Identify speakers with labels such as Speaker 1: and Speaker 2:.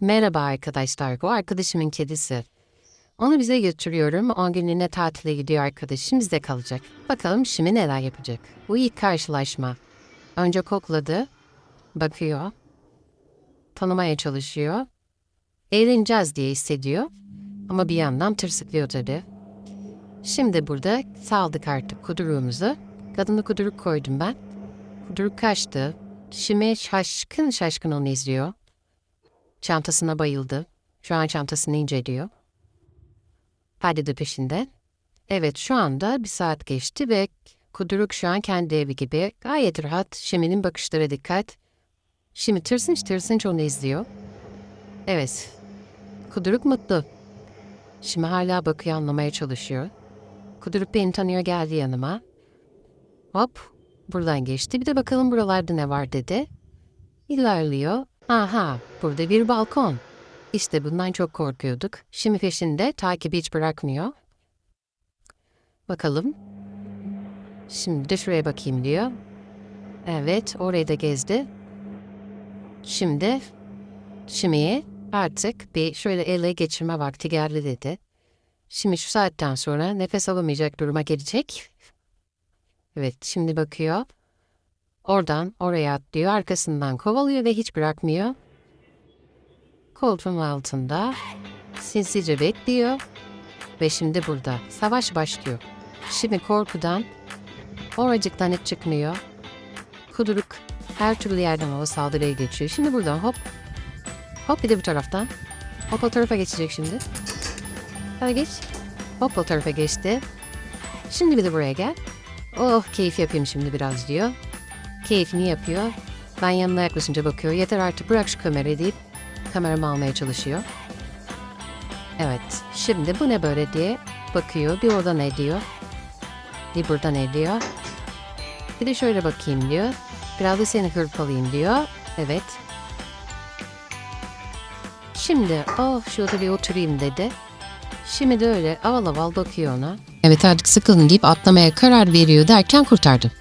Speaker 1: Merhaba arkadaşlar. Bu arkadaşımın kedisi. Onu bize götürüyorum. 10 günlüğüne tatile gidiyor arkadaşım. Bizde kalacak. Bakalım şimdi neler yapacak. Bu ilk karşılaşma. Önce kokladı. Bakıyor. Tanımaya çalışıyor. Eğleneceğiz diye hissediyor. Ama bir yandan tırsıklıyor tabii. Şimdi burada saldık artık kudruğumuzu. Kadını kuduruk koydum ben. Kuduruk kaçtı. Şimdi şaşkın şaşkın onu izliyor. Çantasına bayıldı. Şu an çantasını inceliyor. Hadi de peşinde. Evet şu anda bir saat geçti ve kuduruk şu an kendi evi gibi. Gayet rahat. Şiminin bakışlara dikkat. Şimdi tırsınç tırsınç onu izliyor. Evet. Kuduruk mutlu. Şimdi hala bakıyor anlamaya çalışıyor. Kuduruk beni tanıyor geldi yanıma. Hop buradan geçti. Bir de bakalım buralarda ne var dedi. İlerliyor. Aha burada bir balkon. İşte bundan çok korkuyorduk. Şimdi peşinde takibi hiç bırakmıyor. Bakalım. Şimdi de şuraya bakayım diyor. Evet orayı da gezdi. Şimdi Şimdiye artık bir şöyle ele geçirme vakti geldi dedi. Şimdi şu saatten sonra nefes alamayacak duruma gelecek. Evet şimdi bakıyor. Oradan oraya atlıyor, arkasından kovalıyor ve hiç bırakmıyor. Koltuğun altında sinsice bekliyor ve şimdi burada savaş başlıyor. Şimdi korkudan oracıktan hiç çıkmıyor. Kuduruk her türlü yerden hava saldırıya geçiyor. Şimdi buradan hop hop bir de bu taraftan. Hop o tarafa geçecek şimdi. Hadi geç. Hop o tarafa geçti. Şimdi bir de buraya gel. Oh keyif yapayım şimdi biraz diyor. Keyfini yapıyor. Ben yanına yaklaşınca bakıyor. Yeter artık bırak şu kamerayı deyip kameramı almaya çalışıyor. Evet. Şimdi bu ne böyle diye bakıyor. Bir orada ne diyor. Bir burada ne diyor. Bir de şöyle bakayım diyor. Biraz da seni hırpalayayım diyor. Evet. Şimdi oh şurada bir oturayım dedi. Şimdi de öyle aval aval bakıyor ona. Evet artık sıkılın deyip atlamaya karar veriyor derken kurtardı.